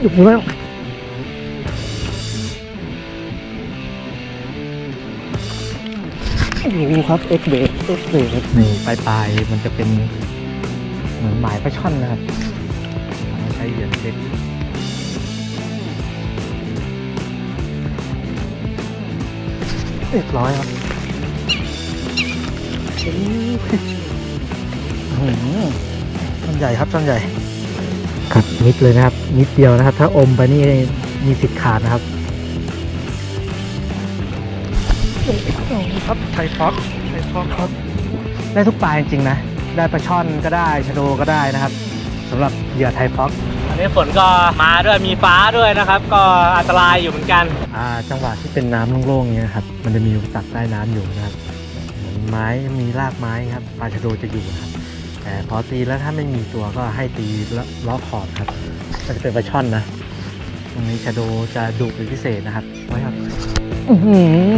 อยู่แล้วดูครับเอ็กเบกเอ็กเบกนี่ปลายปลายมันจะเป็นเหมือนหมายปลาช่อนนะครับใช้เหยื่อเล็กเรียบร้อยครับอ้โหช่อนใหญ่ครับช่อนใหญ่ ครับนิดเลยนะครับ นิดเดียวนะครับ ถ้าอมไปนี่มีสิทธิ์ขาดนะครับครับไทฟ็อกไทฟ็อกครับ ได้ทุกปลาจริงๆนะ ได้ปลาช่อนก็ได้ชะโดก็ได้นะครับสำหรับเหยื่อไทฟ็อกอันนี้ฝนก็มาด้วยมีฟ้าด้วยนะครับ ก็อันตรายอยู่เหมือนกันอ่าจังหวะที่เป็นน้ำโล่งๆเนี่ยครับมันจะมีอุปสรรคใต้น้ำอยู่นะครับเหมือนไม้มีรากไม้ครับปลาชะโดจะอยู่นะครับ แต่พอตีแล้วถ้าไม่มีตัวก็ให้ตีล้อขอบครับมันจะเป็นปลาช่อนนะตรงนี้ชะโดจะดุเป็นพิเศษนะครับไว้ครับ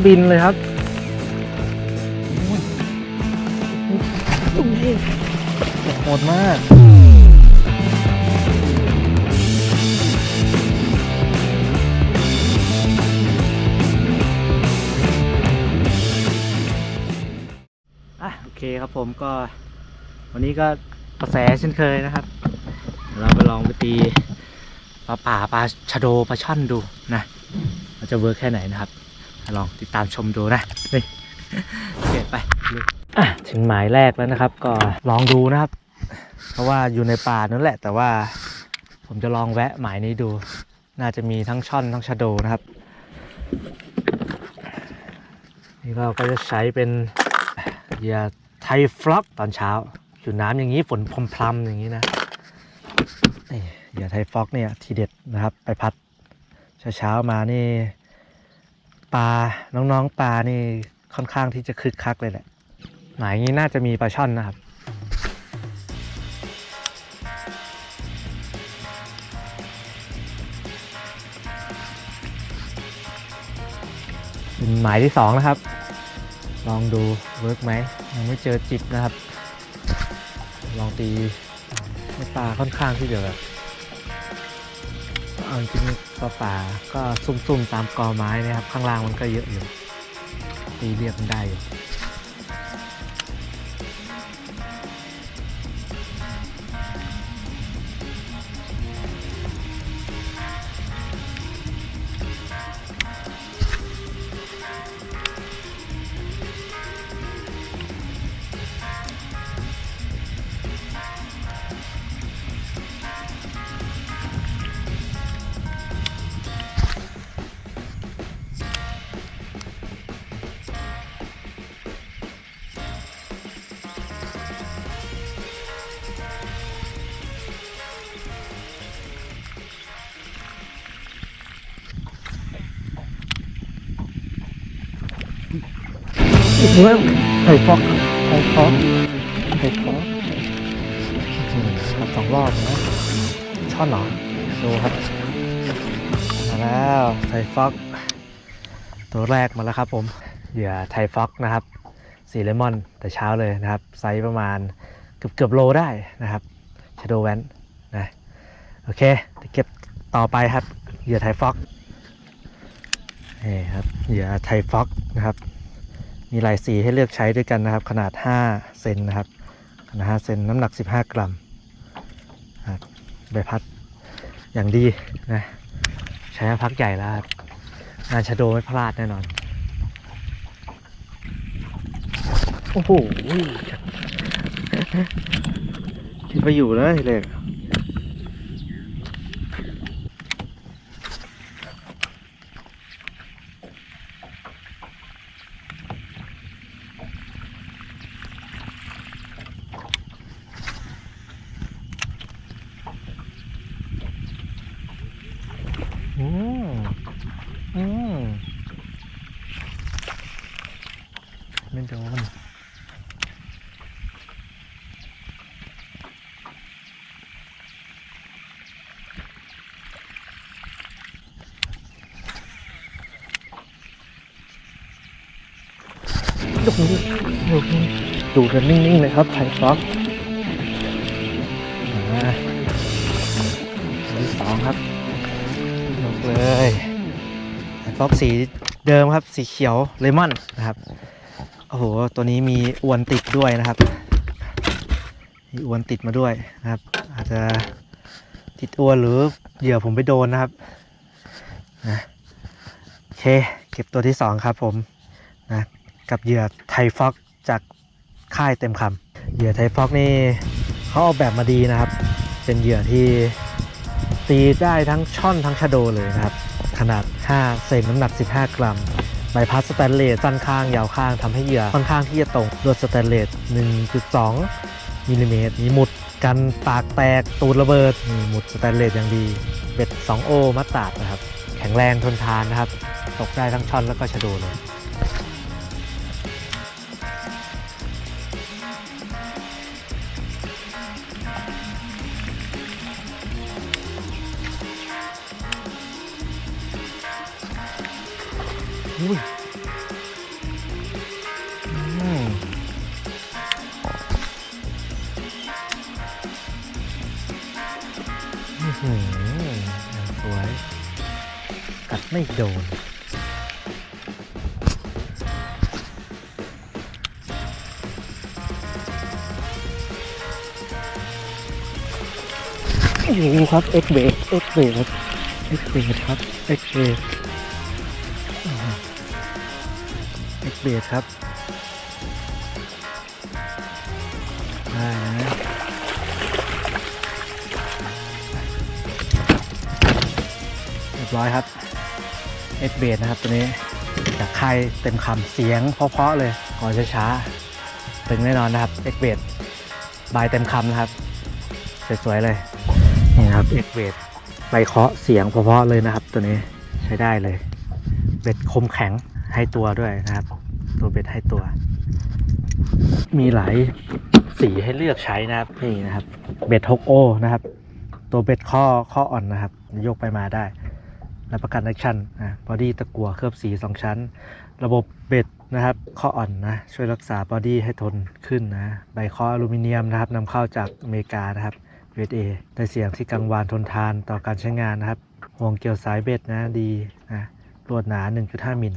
บินเลยครับโหดมากโอเคครับผมก็ วันนี้ก็กระแสเช่นเคยนะครับ เราไปลองไปตีปลาป่าปลาชะโดปลาช่อนดูนะมันจะเวิร์กแค่ไหนนะครับ ลองติดตามชมดูนะนี่โอเคไปอะถึงหมายแรกแล้วนะครับ ก็ลองดูนะครับ เพราะว่าอยู่ในป่านั่นแหละ แต่ว่าผมจะลองแวะหมายนี้ดู น่าจะมีทั้งช่อนทั้งชะโดนะครับนี่เราก็จะใช้เป็นเหยื่อไทฟล็อกตอนเช้า อยู่น้ำอย่างนี้ฝนพรมพรำอย่างนี้นะนี่เหยื่อไทฟล็อกเนี่ยทีเด็ดนะครับไปพัดเช้าๆมานี่ปลาน้องๆปลานี่ค่อนข้างที่จะคึกคักเลยแหละหมายนี้น่าจะมีปลาช่อนนะครับเป็นหมายที่สองนะครับ ลองดูเวิร์กไหมยังไม่เจอจิบนะครับ ลองตีให้ปลาค่อนข้างที่จะแบบเอาจริงๆปลาป่าก็ซุ่มๆตามกอไม้นะครับ ข้างล่างมันก็เยอะอยู่ตีเรียบมันได้อยู่ อีกแล้วไข่ฟอกไข่ฟอกไข่ฟอกครับสองรอบนะช่อนหรอดูครับมาแล้วไทฟอกตัวแรกมาแล้วครับผมเหยื่อไทฟอกนะครับสีเลมอนแต่เช้าเลยนะครับ ไซส์ประมาณเกือบเกือบโลได้นะครับชโดแวนนะโอเคเดี๋ยวเก็บต่อไปครับเหยื่อไทฟอกนี่ครับเหยื่อไทฟอกนะครับ มีหลายสีให้เลือกใช้ด้วยกันนะครับ ขนาด 5 เซนนะครับ ขนาด 5 เซนน้ำหนัก 15 กรัมครับใบพัดอย่างดีนะใช้พักใหญ่แล้วครับงานชะโดไม่พลาดแน่นอน โอ้โหคิดไปอยู่แล้วทีแรกอืมอืม ไม่โดนดูดูดูกันนิ่งๆเลยครับไทยฟ็อกมาสีสองครับลงเลยไอฟ็อกสีเดิมครับ สีเขียวเลมอนนะครับ โอ้โห ตัวนี้มีอวนติดด้วยนะครับ มีอวนติดมาด้วยนะครับ อาจจะติดอวนหรือเหยื่อผมไปโดนนะครับนะโอเค เก็บตัวที่สองครับผมนะกับเหยื่อไทฟ็อกจากค่ายเต็มคำเหยื่อไทฟ็อกนี่เขาออกแบบมาดีนะครับ เป็นเหยื่อที่ตีได้ทั้งช่อนทั้งชะโดเลยนะครับ ขนาด 5 เซนน้ำหนัก 15 กรัม ใบพัดสแตนเลสสั้นข้างยาวข้างทำให้เหยื่อค่อนข้างที่จะตรงลวดสแตนเลส 1.2มิลลิเมตรมีหมุดกันปากแตกตูดระเบิดมีหมุดสแตนเลสอย่างดีเบ็ด2โอมัดตาดนะครับ แข็งแรงทนทานนะครับ ตกได้ทั้งช่อนแล้วก็ชะโดเลย อุ้ยหืมสวย ตัดไม่โดนอยู่ครับ เอ็กเบสเอ็กเบสเอ็กเบสครับ เอ็กเบส กเบดครับได้นะเรียบร้อยครับเอ็กเบดนะครับตัวนี้จากค่เต็มคำเสียงเพราะๆเลยก่อนช้าๆตึงแน่นอนนะครับเอ็กเบดบายเต็มคำนะครับ สวยๆเลยนี่ครับเอ็กเบดใบเคาะเสียงเพราะๆเลยนะครับ ตัวนี้ใช้ได้เลย เบ็ดคมแข็งให้ตัวด้วยนะครับ เบ็ดให้ตัว มีหลายสีให้เลือกใช้นะครับนี่นะครับ เบ็ดฮกโอนะครับ ตัวเบ็ดข้อข้ออ่อนนะครับ ยกไปมาได้รับประกันแอคชั่นนะบอดี้ตะกัวเคลือบสีสองชั้น ระบบเบ็ดนะครับ ข้ออ่อนนะช่วยรักษาบอดี้ให้ทนขึ้นนะใบข้ออลูมิเนียมนะครับนำเข้าจากอเมริกานะครับ USA ได้เสียงที่กังวานทนทานต่อการใช้งานนะครับห่วงเกี่ยวสายเบ็ดนะดีนะลวดหนา 1.5 มิล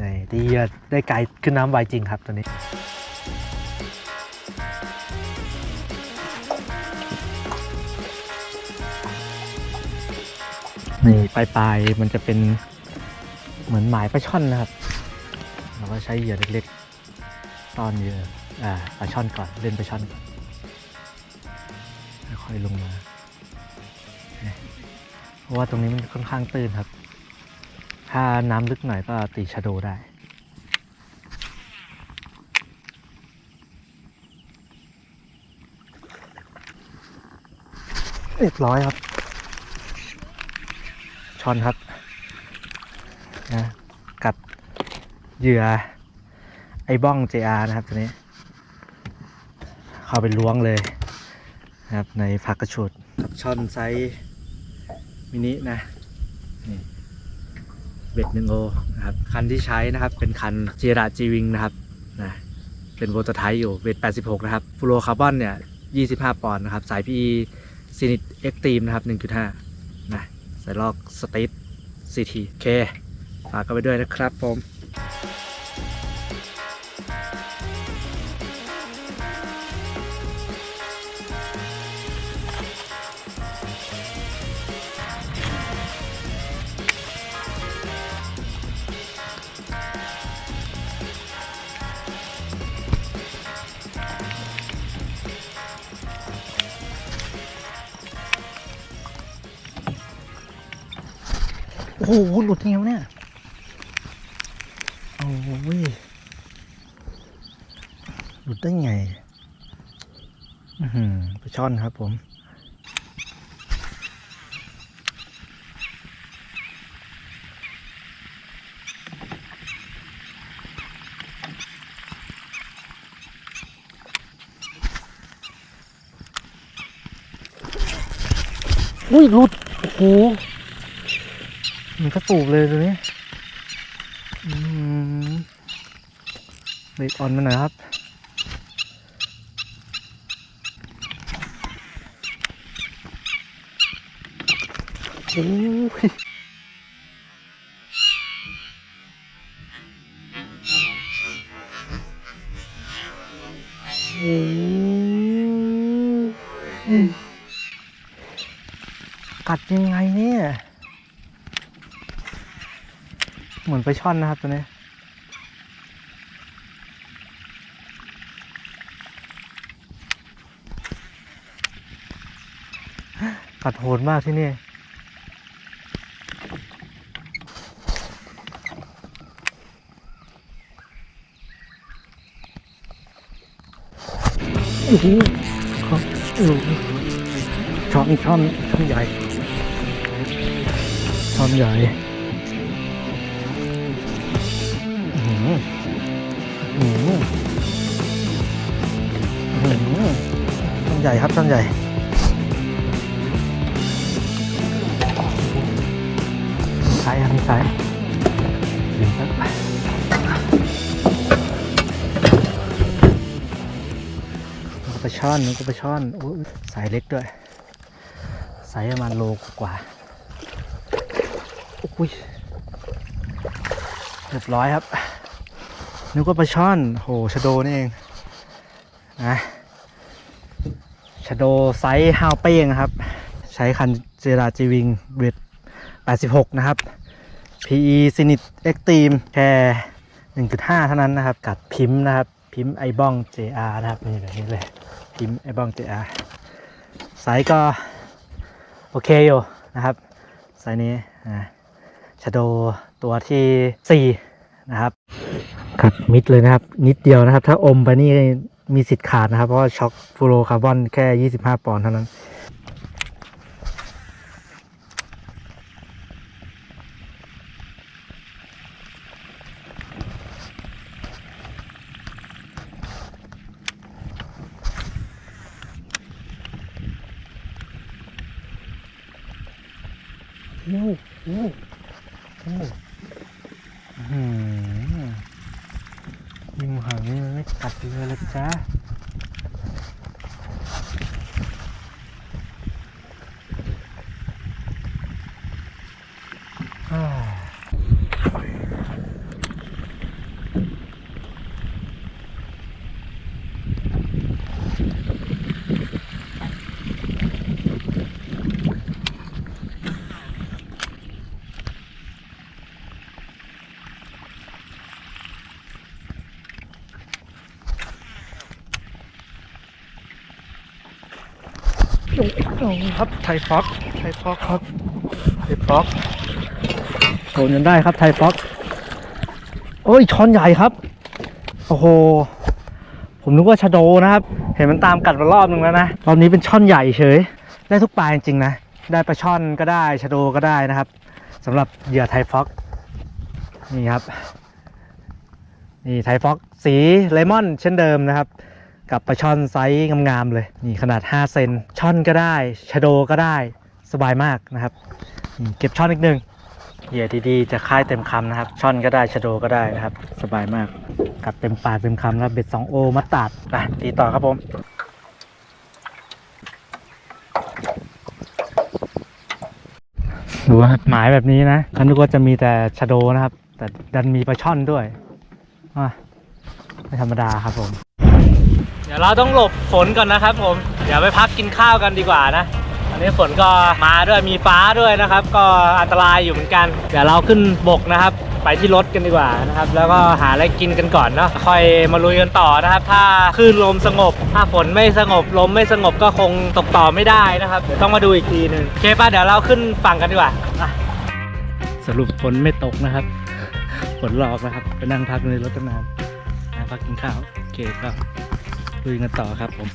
นี่ดีอะได้ไกลขึ้นน้ำไวจริงครับตัวนี้นี่ปลายปลายมันจะเป็นเหมือนหมายปลาช่อนนะครับเราก็ใช้เหยื่อเล็กๆตอนเหยื่ออ่าปลาช่อนก่อนเล่นปลาช่อนก่อนค่อยลงมาเนี่ยเพราะว่าตรงนี้มันค่อนข้างตื้นครับ ถ้าน้ำลึกหน่อยก็ตีชะโดได้ เรียบร้อยครับ ช้อนครับนะกัดเหยื่อ ไอ้บ้อง JR นะครับตัวนี้ เข้าไปล้วงเลยนะครับในผักกระชุดกับช่อนไซส์มินินะนี่ เบ็ดหนึ่งโอนะครับคันที่ใช้นะครับเป็นคันเจราจีวิงนะครับนะเป็นโวลต์ไทป์อยู่เบ็ด86 นะครับฟลูโรคาร์บอนเนี่ย 25 ปอนด์นะครับ สาย PE ซินิตเอ็กตีมนะครับ 1.5 นะสายลอกสเตทซีทีโอเคฝากกันไปด้วยนะครับผม หหลุดยังไงวเนี่ย โอ้ย หลุดได้ไง อือหือปลาช่อนครับผมอุ้ยหลุด โอ้โห มันก็ปลูกเลยตัวนี้เบรกออนมาหน่อยครับ โอ้ยโอ้กัดยังไง อนไปลาช่อนนะครับตัวนี้กัดโหดมากที่นี่โอ้โหครับโอ้โหช่อนช่อนช่อนใหญ่ช่อนใหญ่ ใหญ่ครับช่อนใหญ่สายครับสายดึงครับนกระช่อนนกกระช่อนโอ้สายเล็กด้วย สายประมาณโลกว่าโอ้ยเรียบร้อยครับนึกว่าปลาช่อน โหชะโดนี่เองนะ ชโดไซส์ห้าวเป้งครับ ใช้คันเจราจีวิงเวท86 นะครับ PE ซินิตเอ็กตีมแค่1.5 เท่านั้นนะครับ กัดพิมพ์นะครับ พิมพ์ไอบ้อง JR นะครับนี่แบบนี้เลย พิมพ์ไอบ้อง JR ไซส์ก็ โอเคอยู่นะครับ ไซส์นี้นะชโดตัวที่ 4 นะครับกัดมิดเลยนะครับ นิดเดียวนะครับ ถ้าอมไปนี่ มีสิทธิ์ขาดนะครับ เพราะว่าช็อคฟูโรคาร์บอนแค่ 25 ปอนด์เท่านั้น โอ้โหโอ้อืมยิงหางนี่มันไม่กัดเลยละจ้าอ่า โอ้โหครับไทยฟ็อกไทยฟ็อกครับไทยฟ็อกโดนกันได้ครับไทยฟ็อกโอ้ยช้อนใหญ่ครับโอ้โหผมนึกว่าชะโดนะครับ เห็นมันตามกัดมารอบนึงแล้วนะรอบนี้เป็นช่อนใหญ่เฉย ได้ทุกปลาจริงๆนะ ได้ปลาช่อนก็ได้ชะโดก็ได้นะครับสำหรับเหยื่อไทยฟ็อกนี่ครับนี่ไทยฟ็อกสีเลมอนเช่นเดิมนะครับ กับปลาช่อนไซส์งามๆเลย นี่ขนาด 5 เซนช่อนก็ได้ชะโดก็ได้สบายมากนะครับ เก็บช่อนอีกหนึ่งเหยื่อดีๆจะค่ายเต็มคำนะครับ ช่อนก็ได้ชะโดก็ได้นะครับ สบายมาก กัดเต็มปากเต็มคำนะครับเบ็ด2โอมัดตาดไปตีต่อครับผมดูว่าหมายแบบนี้นะฉันนึกว่าจะมีแต่ชะโดนะครับ แต่ดันมีปลาช่อนด้วยอะไม่ธรรมดาครับผม ดี๋ยวเราต้องหลบฝนก่อนนะครับผม เดี๋ยวไปพักกินข้าวกันดีกว่านะ อันนี้ฝนก็มาด้วยมีฟ้าด้วยนะครับ ก็อันตรายอยู่เหมือนกัน เดี๋ยวเราขึ้นบกนะครับ ไปที่รถกันดีกว่านะครับ แล้วก็หาอะไรกินกันก่อนเนาะ ค่อยมาลุยกันต่อนะครับ ถ้าคลื่นลมสงบ ถ้าฝนไม่สงบลมไม่สงบก็คงตกต่อไม่ได้นะครับ เดี๋ยวต้องมาดูอีกทีหนึ่งโอเคป่ะเดี๋ยวเราขึ้นฝั่งกันดีกว่าอะสรุปฝนไม่ตกนะครับ ฝนหลอกนะครับ ไปนั่งพักในรถตั้งนานนั่งพักกินข้าว โอเคก็ ลุยกันต่อครับผม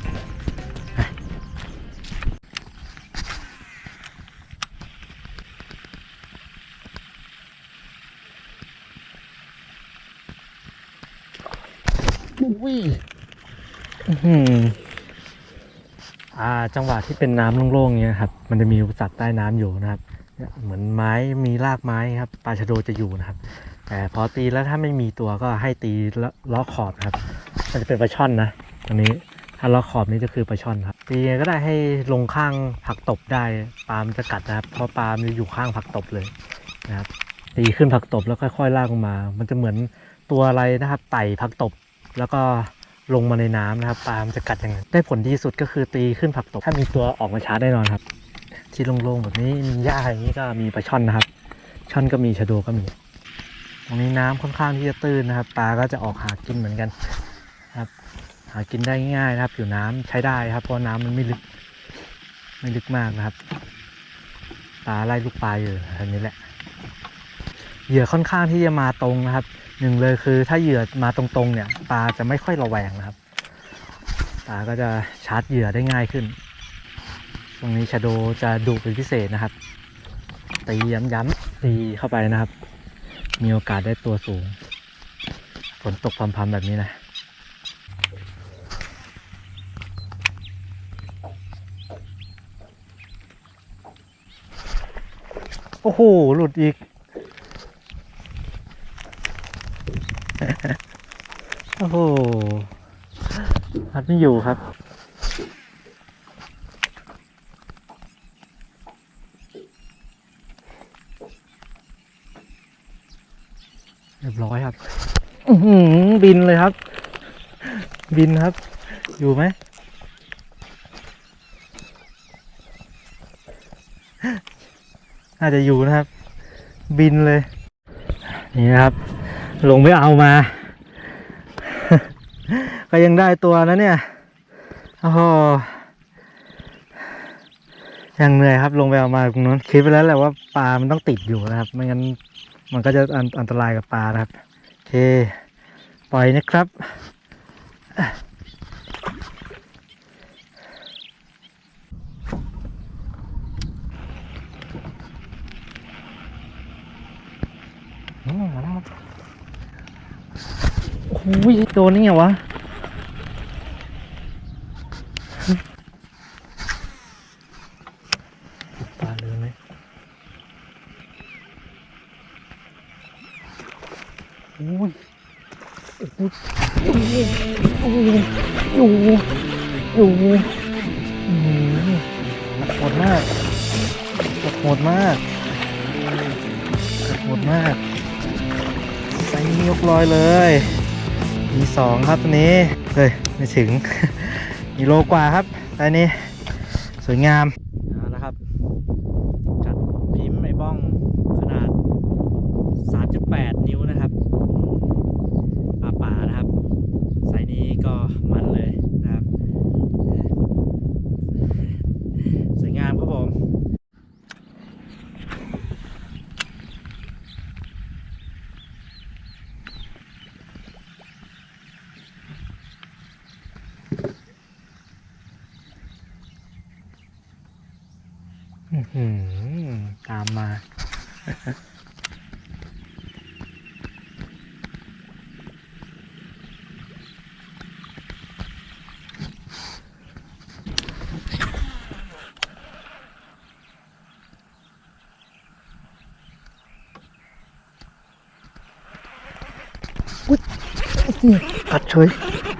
อุ้ยอื้อหืออ่า จังหวะที่เป็นน้ำโล่งๆเงี้ยครับ มันจะมีอุปสรรคใต้น้ำอยู่นะครับเนี่ยเหมือนไม้มีรากไม้ครับ ปลาชะโดจะอยู่นะครับ แต่พอตีแล้วถ้าไม่มีตัวก็ให้ตีแล้วล้อขอบนะครับ มันจะเป็นปลาช่อนนะ ตรงนี้ถ้าล้อขอบนี้จะคือปลาช่อนครับตีก็ได้ให้ลงข้างผักตบได้ปลามจะกัดนะครับ เพราะปลามันอยู่ข้างผักตบเลยนะครับ ตีขึ้นผักตบแล้วค่อยๆลากลงมา มันจะเหมือนตัวอะไรนะครับไต่ผักตบแล้วก็ลงมาในน้ำนะครับปลามจะกัดยังไงได้ผลดีสุดก็คือตีขึ้นผักตบถ้ามีตัวออกมาชาร์จแน่นอนครับที่โล่งๆแบบนี้มีหญ้าอย่างนี้ก็มีปลาช่อนนะครับ ช่อนก็มีชะโดก็มีตรงนี้น้ำค่อนข้างที่จะตื้นนะครับปลาก็จะออกหากินเหมือนกันากินได้ง่ายนะครับ อยู่น้ำใช้ได้ครับ เพราะน้ำมันไม่ลึก ไม่ลึกมากนะครับ ปลาไล่ลูกปลาอยู่แถวนี้แหละ เหยื่อค่อนข้างที่จะมาตรงนะครับ หนึ่งเลยคือ ถ้าเหยื่อมาตรงๆ เนี่ย ปลาจะไม่ค่อยระแวงนะครับ ปลาก็จะชาร์จเหยื่อได้ง่ายขึ้น ตรงนี้ชาโดจะดุเป็นพิเศษนะครับ ตีย้ำๆตีเข้าไปนะครับ มีโอกาสได้ตัวสูง ฝนตกพรำๆแบบนี้นะ โอ้โห หลุดอีก โอ้โหพัดไม่อยู่ครับ เรียบร้อยครับ อืบินเลยครับ บินครับ อยู่ไหม น่าจะอยู่นะครับ บินเลย นี่นะครับ ลงไปเอามา ก็ยังได้ตัวนะเนี่ยโอ้โหยังเหนื่อยครับ ลงไปเอามาตรงนู้นคิดไปแล้วแหละว่าปลามันต้องติดอยู่นะครับ ไม่งั้นมันก็จะอันอันตรายกับปลานะครับ โอเค ปล่อยนะครับ อืมมาแล้วครับโอ้ยโดนนี่ไงวะปลาเลยไหมโอ้ยโอ้ยโอ้ยโอ้ยโอ้ยโอ้ยอืมโหดมากโหดมากโหดมากใส่ยกลอยเลย มีสองครับตัวนี้เฮ้ยไม่ถึงมีโลกว่าครับตัวนี้ สวยงามเอาละครับจัดพิมพ์ไอ้บ้องขนาด 3.8 นิ้วนะครับปลาป่านะครับไซส์นี้ก็มันเลยนะครับ สวยงามครับผม อื้อหือตามมา อุ๊ย กัดเฉย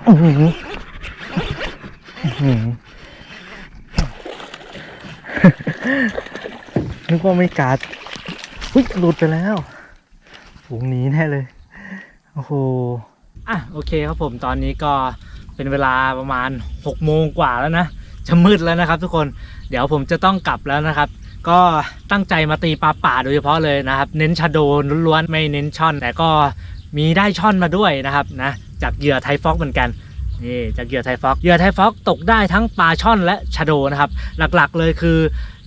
อือหือนึกว่าไม่กัดอุ้ยหลุดไปแล้วฝูงหนีแน่เลย โอ้โห อะโอเคครับผมตอนนี้ก็เป็นเวลาประมาณ6โมงกว่าแล้วนะ จะมืดแล้วนะครับทุกคน เดี๋ยวผมจะต้องกลับแล้วนะครับ ก็ตั้งใจมาตีปลาป่าโดยเฉพาะเลยนะครับ เน้นชะโดล้วนๆไม่เน้นช่อน แต่ก็ มีได้ช่อนมาด้วยนะครับนะจากเหยื่อไทฟอกเหมือนกันนี่จากเหยื่อไทฟอกเหยื่อไทฟอกตกได้ทั้งปลาช่อนและชะโดนะครับ หลักๆเลยคือ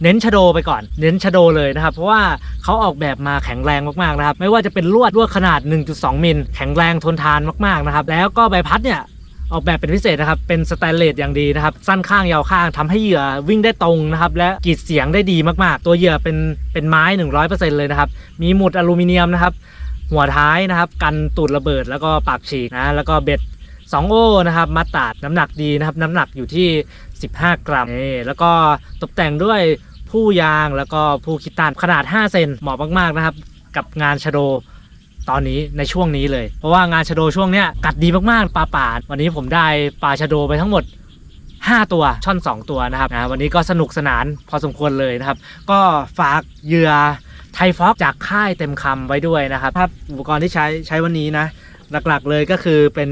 เน้นชะโดไปก่อน เน้นชะโดเลยนะครับ เพราะว่าเขาออกแบบมาแข็งแรงมากๆนะครับ ไม่ว่าจะเป็นลวดลวดขนาด 1.2 มิลแข็งแรงทนทานมากๆนะครับ แล้วก็ใบพัดเนี่ยออกแบบเป็นพิเศษนะครับ เป็นสแตนเลสอย่างดีนะครับ สั้นข้างยาวข้างทำให้เหยื่อวิ่งได้ตรงนะครับ และกรีดเสียงได้ดีมากๆ ตัวเหยื่อเป็นเป็นไม้ 100%เลยนะครับ มีหมุดอลูมิเนียมนะครับ หัวท้ายนะครับ กันตูดระเบิดแล้วก็ปากฉีกนะแล้วก็เบ็ด2โอ้นะครับมาตราดน้ำหนักดีนะครับ น้ำหนักอยู่ที่ 15 กรัมนี่แล้วก็ตกแต่งด้วยผู้ยางแล้วก็ผู้คิดตันขนาด 5 เซนเหมาะมากๆนะครับ กับงานชะโดตอนนี้ในช่วงนี้เลย เพราะว่างานชะโดช่วงเนี้ยกัดดีมากๆปลาป่าวันนี้ผมได้ปลาชะโดไปทั้งหมด 5 ตัวช่อน 2 ตัวนะครับนะวันนี้ก็สนุกสนานพอสมควรเลยนะครับ ก็ฝากเหยื่อ ไทฟ็อกจากค่ายเต็มคำไว้ด้วยนะครับครับอุปกรณ์ที่ใช้ใช้วันนี้นะ หลักๆเลยก็คือเป็น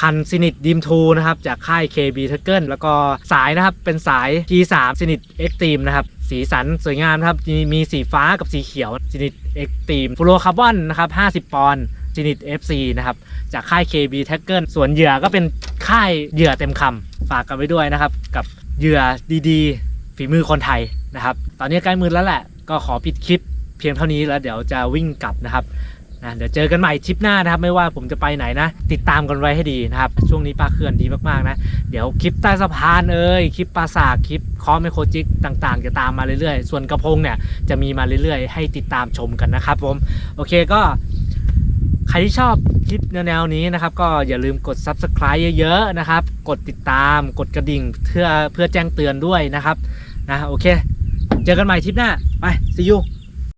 คันซินิตดิมทูนะครับจากค่าย KB t u r k e n แล้วก็สายนะครับเป็นสาย G3 ซินิต Extreme นะครับสีสันสวยงามนะครับมีมีสีฟ้ากับสีเขียวซินิต Extreme ฟลูโรคาร์บอนนะครับ50 ปอนด์ซินิต FC นะครับจากค่าย KB t a g g e r ส่วนเหยื่อก็เป็นค่ายเหยื่อเต็มคำฝากกันไว้ด้วยนะครับกับเหยื่อดีๆ ฝีมือคนไทยนะครับตอนนี้ใกล้มือแล้วแหละก็ขอปิดคลิป เพียงเท่านี้แล้วเดี๋ยวจะวิ่งกลับนะครับนะเดี๋ยวเจอกันใหม่ทริปหน้านะครับ ไม่ว่าผมจะไปไหนนะ ติดตามกันไว้ให้ดีนะครับ ช่วงนี้ปลาเขื่อนดีมากๆนะ เดี๋ยวคลิปใต้สะพานเอ่ยคลิปปลาสากคลิปคอมไมโครจิกต่างๆ จะตามมาเรื่อยๆ ส่วนกระพงเนี่ยจะมีมาเรื่อยๆ ให้ติดตามชมกันนะครับผมโอเคก็ใครที่ชอบคลิปแนวๆนี้นะครับ ก็อย่าลืมกด Subscribe เยอะๆนะครับ กดติดตามกดกระดิ่งเพื่อเพื่อแจ้งเตือนด้วยนะครับนะโอเค เจอกันใหม่ทริปหน้าไป see you